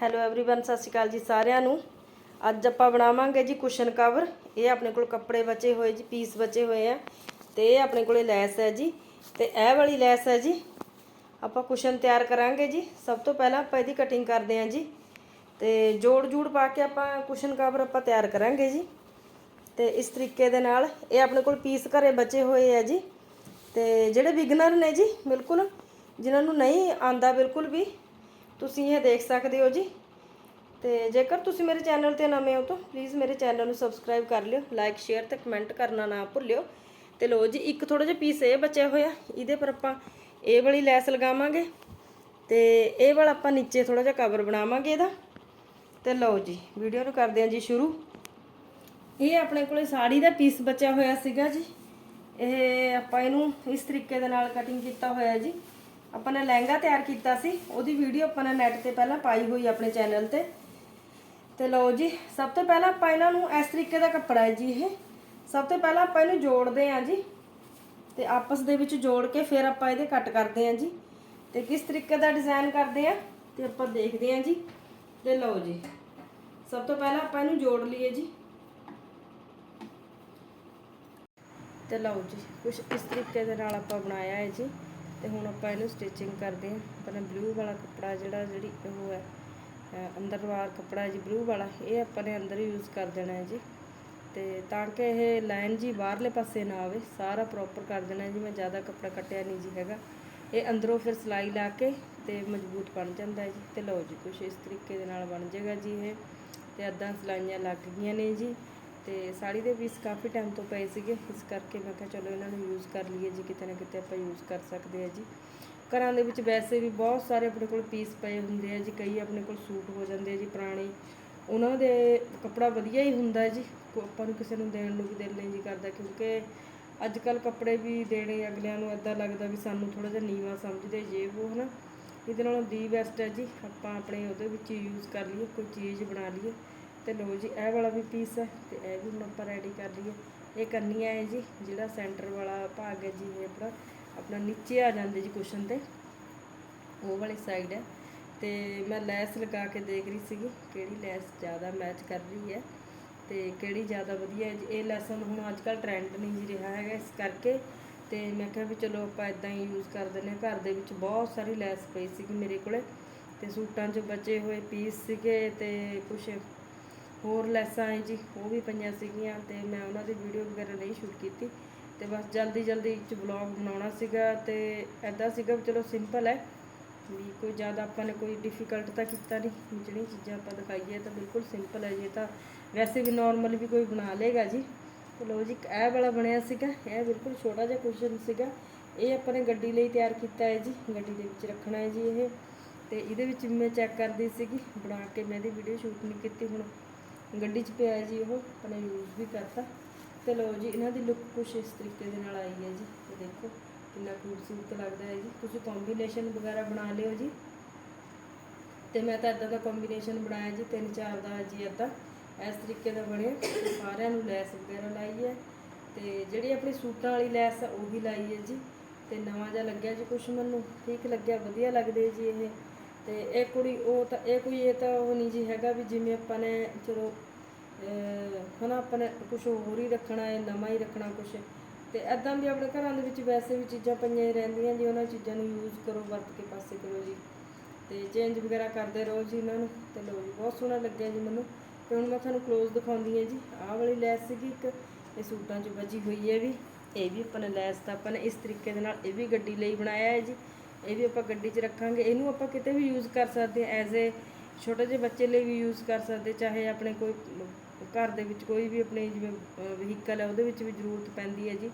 Hello everyone ਸਤਿ ਸ਼੍ਰੀ ਅਕਾਲ ਜੀ ਸਾਰਿਆਂ ਨੂੰ ਅੱਜ ਆਪਾਂ ਬਣਾਵਾਂਗੇ ਜੀ ਕੁਸ਼ਨ ਕਵਰ ਇਹ ਆਪਣੇ ਕੋਲ ਕੱਪੜੇ ਬਚੇ ਹੋਏ ਜੀ ਪੀਸ ਬਚੇ ਹੋਏ ਆ ਤੇ ਇਹ ਆਪਣੇ ਕੋਲੇ ਲੈਸ ਹੈ ਜੀ ਤੇ ਇਹ ਵਾਲੀ ਲੈਸ ਹੈ ਜੀ ਆਪਾਂ ਕੁਸ਼ਨ ਤਿਆਰ ਕਰਾਂਗੇ ਜੀ ਸਭ ਤੋਂ ਪਹਿਲਾਂ ਆਪਾਂ ਇਹਦੀ ਕਟਿੰਗ ਕਰਦੇ ਹਾਂ ਜੀ ਤੇ ਜੋੜ ਜੂੜ ਪਾ ਕੇ ਆਪਾਂ ਕੁਸ਼ਨ ਕਵਰ ਆਪਾਂ ਤਿਆਰ ਕਰਾਂਗੇ ਜੀ ਤੇ ਇਸ ਤਰੀਕੇ ਦੇ ਨਾਲ ਇਹ ਆਪਣੇ ਕੋਲ ਪੀਸ ਘਰੇ ਬਚੇ ਹੋਏ ਆ ਜੀ ਤੇ ਜਿਹੜੇ ਬਿਗਨਰ ਨੇ ਜੀ ਬਿਲਕੁਲ ਜਿਨ੍ਹਾਂ ਨੂੰ ਨਹੀਂ ਆਂਦਾ ਬਿਲਕੁਲ ਵੀ ਤੁਸੀਂ ਇਹ ਦੇਖ ਸਕਦੇ ਹੋ ਜੀ। ਤੇ ਜੇਕਰ ਤੁਸੀਂ ਮੇਰੇ ਚੈਨਲ ਤੇ ਨਵੇਂ ਹੋ ਤਾਂ ਪਲੀਜ਼ ਮੇਰੇ ਚੈਨਲ ਨੂੰ ਸਬਸਕ੍ਰਾਈਬ ਕਰ ਲਿਓ ਲਾਈਕ ਸ਼ੇਅਰ ਤੇ ਕਮੈਂਟ ਕਰਨਾ ਨਾ ਭੁੱਲਿਓ। ਤੇ ਲੋ ਜੀ, ਇੱਕ ਥੋੜਾ ਜਿਹਾ ਪੀਸ ਇਹ ਬਚਿਆ ਹੋਇਆ, ਇਹਦੇ ਪਰ ਆਪਾਂ ਇਹ ਵਾਲੀ ਲੈਸ ਲਗਾਵਾਂਗੇ। ਤੇ ਇਹ ਵਾਲਾ ਆਪਾਂ ਨੀਚੇ ਥੋੜਾ ਜਿਹਾ ਕਵਰ ਬਣਾਵਾਂਗੇ ਇਹਦਾ। ਤੇ ਲਓ ਜੀ ਵੀਡੀਓ ਨੂੰ ਕਰਦੇ ਹਾਂ ਜੀ ਸ਼ੁਰੂ। ਇਹ ਆਪਣੇ ਕੋਲੇ ਸਾੜੀ ਦਾ ਪੀਸ ਬਚਿਆ ਹੋਇਆ ਸੀਗਾ ਜੀ। ਇਹ ਆਪਾਂ ਇਹਨੂੰ ਇਸ ਤਰੀਕੇ ਦੇ ਨਾਲ ਕਟਿੰਗ ਕੀਤਾ ਹੋਇਆ ਜੀ। ਆਪਾਂ ਨੇ ਲਹਿੰਗਾ ਤਿਆਰ ਕੀਤਾ ਸੀ, ਉਹਦੀ ਵੀਡੀਓ ਆਪਾਂ ਨੇ ਨੈਟ ਤੇ ਪਹਿਲਾਂ ਪਾਈ ਹੋਈ ਆਪਣੇ ਚੈਨਲ ਤੇ। ਤੇ ਲਓ ਜੀ, ਸਭ ਤੋਂ ਪਹਿਲਾਂ ਆਪਾਂ ਇਹਨਾਂ ਨੂੰ ਇਸ ਤਰੀਕੇ ਦਾ ਕੱਪੜਾ ਹੈ ਜੀ ਇਹ। ਸਭ ਤੋਂ ਪਹਿਲਾਂ ਆਪਾਂ ਇਹਨੂੰ ਜੋੜਦੇ ਹਾਂ ਜੀ। ਤੇ ਆਪਸ ਦੇ ਵਿੱਚ ਜੋੜ ਕੇ ਫਿਰ ਆਪਾਂ ਇਹਦੇ ਕੱਟ ਕਰਦੇ ਹਾਂ ਜੀ। ਤੇ ਕਿਸ ਤਰੀਕੇ ਦਾ ਡਿਜ਼ਾਈਨ ਕਰਦੇ ਆ ਤੇ ਆਪਾਂ ਦੇਖਦੇ ਹਾਂ ਜੀ। ਤੇ ਲਓ ਜੀ, ਸਭ ਤੋਂ ਪਹਿਲਾਂ ਆਪਾਂ ਇਹਨੂੰ ਜੋੜ ਲਈਏ ਜੀ। ਤੇ ਲਓ ਜੀ ਕੁਝ ਇਸ ਤਰੀਕੇ ਦੇ ਨਾਲ ਆਪਾਂ ਬਣਾਇਆ ਹੈ ਜੀ। ਤੇ ਹੁਣ ਆਪਾਂ ਇਹਨੂੰ ਸਟਿਚਿੰਗ ਕਰਦੇ ਹਾਂ। ਪਹਿਲਾਂ ਬਲੂ ਵਾਲਾ ਕੱਪੜਾ ਜਿਹੜਾ, ਜਿਹੜੀ ਉਹ ਹੈ, ਅਹ ਅੰਦਰ ਵਾਰ ਕੱਪੜਾ ਜੀ ਬਲੂ ਵਾਲਾ, ਇਹ ਆਪਾਂ ਨੇ ਅੰਦਰ ਯੂਜ਼ ਕਰ ਦੇਣਾ ਹੈ ਜੀ। ਤੇ ਤਾਂ ਕਿ ਇਹ ਲਾਈਨ ਜੀ ਬਾਹਰਲੇ ਪਾਸੇ ਨਾ ਆਵੇ, ਸਾਰਾ ਪ੍ਰੋਪਰ ਕਰ ਦੇਣਾ ਜੀ। ਮੈਂ ਜ਼ਿਆਦਾ ਕੱਪੜਾ ਕੱਟਿਆ ਨਹੀਂ ਜੀ ਹੈਗਾ। ਇਹ ਅੰਦਰੋਂ ਫਿਰ ਸਿਲਾਈ ਲਾ ਕੇ ਤੇ ਮਜ਼ਬੂਤ ਬਣ ਜਾਂਦਾ ਜੀ। ਤੇ ਲਓ ਜੀ, ਕੁਛ ਇਸ ਤਰੀਕੇ ਦੇ ਨਾਲ ਬਣ ਜਾਏਗਾ ਜੀ ਇਹ। ਤੇ ਅੱਧਾ ਸਿਲਾਈਆਂ ਲੱਗ ਗਈਆਂ ਨੇ ਜੀ। ਤੇ ਸਾੜੀ ਦੇ ਪੀਸ ਕਾਫੀ ਟਾਈਮ ਤੋਂ ਪਏ ਸੀਗੇ, ਇਸ ਕਰਕੇ ਮੈਂ ਕਿਹਾ ਚਲੋ ਇਹਨਾਂ ਨੂੰ ਯੂਜ਼ ਕਰ ਲਈਏ ਜੀ, ਕਿਤੇ ਨਾ ਕਿਤੇ ਆਪਾਂ ਯੂਜ਼ ਕਰ ਸਕਦੇ ਆ ਜੀ। ਘਰਾਂ ਦੇ ਵਿੱਚ ਵੈਸੇ ਵੀ ਬਹੁਤ ਸਾਰੇ ਆਪਣੇ ਕੋਲ ਪੀਸ ਪਏ ਹੁੰਦੇ ਆ ਜੀ, ਕਈ ਆਪਣੇ ਕੋਲ ਸੂਟ ਹੋ ਜਾਂਦੇ ਆ ਜੀ, ਪੁਰਾਣੇ। ਉਹਨਾਂ ਦੇ ਕੱਪੜਾ ਵਧੀਆ ਹੀ ਹੁੰਦਾ ਜੀ, ਕੋ- ਆਪਾਂ ਨੂੰ ਕਿਸੇ ਨੂੰ ਦੇਣ ਨੂੰ ਵੀ ਦਿਲ ਨਹੀਂ ਜੀ ਕਰਦਾ, ਕਿਉਂਕਿ ਅੱਜ ਕੱਲ ਕੱਪੜੇ ਵੀ ਦੇਣੇ, ਅਗਲਿਆਂ ਨੂੰ ਇਦਾਂ ਲੱਗਦਾ ਵੀ ਸਾਨੂੰ ਥੋੜਾ ਜਿਹਾ ਨੀਵਾ ਸਮਝਦੇ ਜੇ ਉਹ, ਹਨਾ। ਇਹਦੇ ਨਾਲੋਂ ਦੀ ਬੈਸਟ ਹੈ ਜੀ, ਆਪਾਂ ਆਪਣੇ ਉਹਦੇ ਵਿੱਚ ਯੂਜ਼ ਕਰ ਲਈਏ, ਕੋਈ ਚੀਜ਼ ਬਣਾ ਲਈਏ। ਤੇ ਲੋ ਜੀ, ਇਹ ਵਾਲਾ ਵੀ ਪੀਸ ਹੈ ਤੇ ਇਹ ਵੀ ਹੁਣ ਆਪਾਂ ਰੈਡੀ ਕਰ ਲਈਏ। ਇਹ ਕਰਨੀ ਹੈ ਜੀ, ਜਿਹੜਾ ਸੈਂਟਰ ਵਾਲਾ ਭਾਗ ਹੈ ਜੀ ਆਪਣਾ ਆਪਣਾ ਨੀਚੇ ਆ ਜਾਂਦੇ ਜੀ ਕੁਸ਼ਨ ਤੇ, ਉਹ ਵਾਲੀ ਸਾਈਡ ਹੈ। ਤੇ ਮੈਂ ਲੈਸ ਲਗਾ ਕੇ ਦੇਖ ਰਹੀ ਸੀਗੀ, ਕਿਹੜੀ ਲੈਸ ਜ਼ਿਆਦਾ ਮੈਚ ਕਰ ਰਹੀ ਹੈ ਤੇ ਕਿਹੜੀ ਜ਼ਿਆਦਾ ਵਧੀਆ ਹੈ ਜੀ। ਇਹ ਲੈਸਨ ਹੁਣ ਅੱਜ ਕੱਲ ਟ੍ਰੈਂਡ ਨਹੀਂ ਜੀ ਰਿਹਾ ਹੈਗਾ ਇਸ ਕਰਕੇ ਤੇ ਮੈਂ ਕਿਹਾ ਵੀ ਚਲੋ ਆਪਾਂ ਇਦਾਂ ਹੀ ਯੂਜ਼ ਕਰ ਦਿੰਦੇ ਹਾਂ। ਘਰ ਦੇ ਵਿੱਚ ਬਹੁਤ ਸਾਰੀ ਲੈਸ ਪਈ ਸੀਗੀ ਮੇਰੇ ਕੋਲੇ ਤੇ ਸੂਟਾਂ 'ਚ ਬਚੇ ਹੋਏ ਪੀਸ ਸੀਗੇ ਤੇ ਕੁਝ ਹੋਰ ਲੈਸਾਂ ਹੈ ਜੀ, ਉਹ ਵੀ ਪਈਆਂ ਸੀਗੀਆਂ ਤੇ ਮੈਂ ਉਹਨਾਂ ਦੀ ਵੀਡੀਓ ਵਗੈਰਾ ਨਹੀਂ ਸ਼ੂਟ ਕੀਤੀ ਤੇ ਬਸ ਜਲਦੀ ਜਲਦੀ ਚ ਵਲੌਗ ਬਣਾਉਣਾ ਸੀਗਾ ਤੇ ਐਦਾਂ ਸੀਗਾ ਵੀ ਚਲੋ ਸਿੰਪਲ ਹੈ ਵੀ ਕੋਈ ਜ਼ਿਆਦਾ ਆਪਾਂ ਨੇ ਕੋਈ ਡਿਫਿਕਲਟ ਤਾਂ ਕੀਤਾ ਨਹੀਂ, ਜਿਹੜੀਆਂ ਚੀਜ਼ਾਂ ਆਪਾਂ ਦਿਖਾਈਏ ਤਾਂ ਬਿਲਕੁਲ ਸਿੰਪਲ ਹੈ, ਜੀ ਤਾਂ ਵੈਸੇ ਵੀ ਨਾਰਮਲ ਵੀ ਕੋਈ ਬਣਾ ਲੇਗਾ ਜੀ। ਤੇ ਲੋ ਜੀ, ਇੱਕ ਇਹ ਵਾਲਾ ਬਣਿਆ ਸੀਗਾ, ਇਹ ਬਿਲਕੁਲ ਛੋਟਾ ਜਿਹਾ ਕੁਸ਼ਨ ਸੀਗਾ। ਇਹ ਆਪਾਂ ਨੇ ਗੱਡੀ ਲਈ ਤਿਆਰ ਕੀਤਾ ਹੈ ਜੀ, ਗੱਡੀ ਦੇ ਵਿੱਚ ਰੱਖਣਾ ਹੈ ਜੀ ਇਹ ਤੇ ਇਹਦੇ ਵਿੱਚ ਮੈਂ ਚੈੱਕ ਕਰਦੀ ਸੀਗੀ, ਬਣਾ ਕੇ ਮੈਂ ਇਹਦੀ ਵੀਡੀਓ ਸ਼ੂਟ ਨਹੀਂ ਕੀਤੀ ਹੁਣ। ਗੱਡੀ 'ਚ ਪਿਆ ਜੀ ਉਹ, ਆਪਣੇ ਯੂਜ਼ ਵੀ ਕਰਤਾ। ਤੇ ਲੋ ਜੀ, ਇਹਨਾਂ ਦੀ ਲੁੱਕ ਕੁਛ ਇਸ ਤਰੀਕੇ ਦੇ ਨਾਲ ਆਈ ਹੈ ਜੀ। ਤੇ ਦੇਖੋ ਕਿੰਨਾ ਖੂਬਸੂਰਤ ਲੱਗਦਾ ਹੈ ਜੀ। ਤੁਸੀਂ ਕੰਬੀਨੇਸ਼ਨ ਵਗੈਰਾ ਬਣਾ ਲਿਓ ਜੀ। ਤੇ ਮੈਂ ਤਾਂ ਇਦਾਂ ਦਾ ਕੰਬੀਨੇਸ਼ਨ ਬਣਾਇਆ ਜੀ, ਤਿੰਨ ਚਾਰ ਦਾ ਜੀ ਇਦਾਂ ਇਸ ਤਰੀਕੇ ਦਾ ਬਣਿਆ। ਸਾਰਿਆਂ ਨੂੰ ਲੈਸ ਵਗੈਰਾ ਲਾਈ ਹੈ। ਤੇ ਜਿਹੜੀ ਆਪਣੀ ਸੂਟਾਂ ਵਾਲੀ ਲੈਸ ਆ, ਉਹ ਵੀ ਲਾਈ ਹੈ ਜੀ। ਤੇ ਨਵਾਂ ਜਿਹਾ ਲੱਗਿਆ ਜੀ ਕੁਛ ਮੈਨੂੰ। ਠੀਕ ਲੱਗਿਆ, ਵਧੀਆ ਲੱਗਦੇ ਜੀ ਇਹ। ਤੇ ਇਹ ਕੁੜੀ ਉਹ ਤਾਂ, ਇਹ ਕੋਈ ਇਹ ਤਾਂ ਉਹ ਨਹੀਂ ਜੀ ਹੈਗਾ ਵੀ ਜਿਵੇਂ ਆਪਾਂ ਨੇ ਚਲੋ, ਅਹ ਹਨਾ ਆਪਾਂ ਨੇ ਕੁਝ ਹੋਰ ਹੀ ਰੱਖਣਾ ਹੈ, ਨਵਾਂ ਹੀ ਰੱਖਣਾ ਕੁਝ ਤੇ ਐਦਾਂ ਵੀ ਆਪਣੇ ਘਰਾਂ ਦੇ ਵਿੱਚ ਵੈਸੇ ਵੀ ਚੀਜ਼ਾਂ ਪਈਆਂ ਹੀ ਰਹਿੰਦੀਆਂ ਜੀ, ਉਹਨਾਂ ਚੀਜ਼ਾਂ ਨੂੰ ਯੂਜ਼ ਕਰੋ, ਵਰਤ ਕੇ ਪਾਸੇ ਕਰੋ ਜੀ। ਤੇ ਚੇਂਜ ਵਗੈਰਾ ਕਰਦੇ ਰਹੋ ਜੀ ਇਹਨਾਂ ਨੂੰ। ਤੇ ਲੋ ਜੀ, ਬਹੁਤ ਸੋਹਣਾ ਲੱਗਿਆ ਜੀ ਮੈਨੂੰ। ਤੇ ਹੁਣ ਮੈਂ ਤੁਹਾਨੂੰ ਕਲੋਜ਼ ਦਿਖਾਉਂਦੀ ਹਾਂ ਜੀ। ਆਹ ਵਾਲੀ ਲੈਸ ਸੀਗੀ ਇੱਕ, ਇਹ ਸੂਟਾਂ 'ਚ ਬਚੀ ਹੋਈ ਹੈ ਵੀ। ਇਹ ਵੀ ਆਪਾਂ ਨੇ ਲੈਸ ਤਾਂ ਆਪਾਂ ਨੇ ਇਸ ਤਰੀਕੇ ਦੇ ਨਾਲ ਇਹ ਵੀ ਗੱਡੀ ਲਈ ਬਣਾਇਆ ਹੈ ਜੀ। ਇਹ ਵੀ ਆਪਾਂ ਗੱਡੀ 'ਚ ਰੱਖਾਂਗੇ, ਇਹਨੂੰ ਆਪਾਂ ਕਿਤੇ ਵੀ ਯੂਜ਼ ਕਰ ਸਕਦੇ ਹਾਂ ਐਜ਼ ਏ ਛੋਟੇ ਜਿਹੇ ਬੱਚੇ ਲਈ ਵੀ ਯੂਜ਼ ਕਰ ਸਕਦੇ, ਚਾਹੇ ਆਪਣੇ ਕੋਈ ਘਰ ਦੇ ਵਿੱਚ ਕੋਈ ਵੀ ਆਪਣੇ ਜਿਵੇਂ ਵਹੀਕਲ ਹੈ, ਉਹਦੇ ਵਿੱਚ ਵੀ ਜ਼ਰੂਰਤ ਪੈਂਦੀ ਹੈ ਜੀ।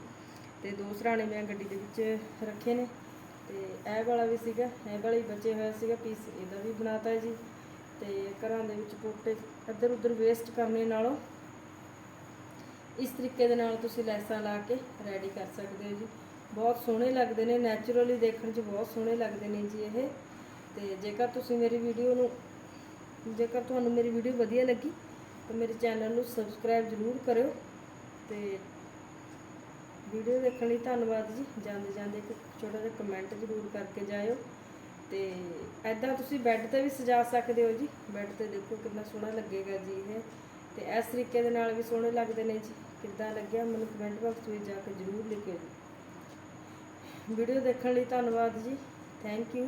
ਤੇ ਦੋ ਸਰਾਣੇ ਮੈਂ ਗੱਡੀ ਦੇ ਵਿੱਚ ਰੱਖੇ ਨੇ। ਤੇ ਇਹ ਵਾਲਾ ਵੀ ਸੀਗਾ, ਇਹ ਵਾਲਾ ਹੀ ਬਚੇ ਹੋਇਆ ਸੀਗਾ ਪੀਸ ਇਹਦਾ ਵੀ ਬਣਾਤਾ ਹੈ ਜੀ। ਤੇ ਘਰਾਂ ਦੇ ਵਿੱਚ ਪੋਟੇ ਇੱਧਰ ਉੱਧਰ ਵੇਸਟ ਕਰਨੇ ਨਾਲੋਂ ਇਸ ਤਰੀਕੇ ਦੇ ਨਾਲ ਤੁਸੀਂ ਲੈਸਾਂ ਲਾ ਕੇ ਰੈਡੀ ਕਰ ਸਕਦੇ ਹੋ ਜੀ। ਬਹੁਤ ਸੋਹਣੇ ਲੱਗਦੇ ਨੇ ਨੈਚੁਰਲੀ ਦੇਖਣ 'ਚ ਬਹੁਤ ਸੋਹਣੇ ਲੱਗਦੇ ਨੇ ਜੀ ਇਹ। ਤੇ ਜੇਕਰ ਤੁਸੀਂ ਮੇਰੀ ਵੀਡੀਓ ਨੂੰ, ਜੇਕਰ ਤੁਹਾਨੂੰ ਮੇਰੀ ਵੀਡੀਓ ਵਧੀਆ ਲੱਗੀ, ਤਾਂ ਮੇਰੇ ਚੈਨਲ ਨੂੰ ਸਬਸਕ੍ਰਾਈਬ ਜ਼ਰੂਰ ਕਰਿਓ। ਤੇ ਵੀਡੀਓ ਦੇਖਣ ਲਈ ਧੰਨਵਾਦ ਜੀ। ਜਾਂਦੇ ਜਾਂਦੇ ਇੱਕ ਛੋਟਾ ਜਿਹਾ ਕਮੈਂਟ ਜ਼ਰੂਰ ਕਰਕੇ ਜਾਇਓ। ਤੇ ਐਦਾਂ ਤੁਸੀਂ ਬੈੱਡ ਤੇ ਵੀ ਸਜਾ ਸਕਦੇ ਹੋ ਜੀ। ਬੈੱਡ ਤੇ ਦੇਖੋ ਕਿੰਨਾ ਸੋਹਣਾ ਲੱਗੇਗਾ ਜੀ ਇਹ। ਤੇ ਇਸ ਤਰੀਕੇ ਦੇ ਨਾਲ ਵੀ ਸੋਹਣੇ ਲੱਗਦੇ ਨੇ ਜੀ। ਕਿੱਦਾਂ ਲੱਗਿਆ, ਮੈਨੂੰ ਕਮੈਂਟ ਬਾਕਸ ਵਿੱਚ ਜਾ ਕੇ ਜ਼ਰੂਰ ਲਿਖਿਓ। ਜੀ ਵੀਡੀਓ ਦੇਖਣ ਲਈ ਧੰਨਵਾਦ ਜੀ। Thank you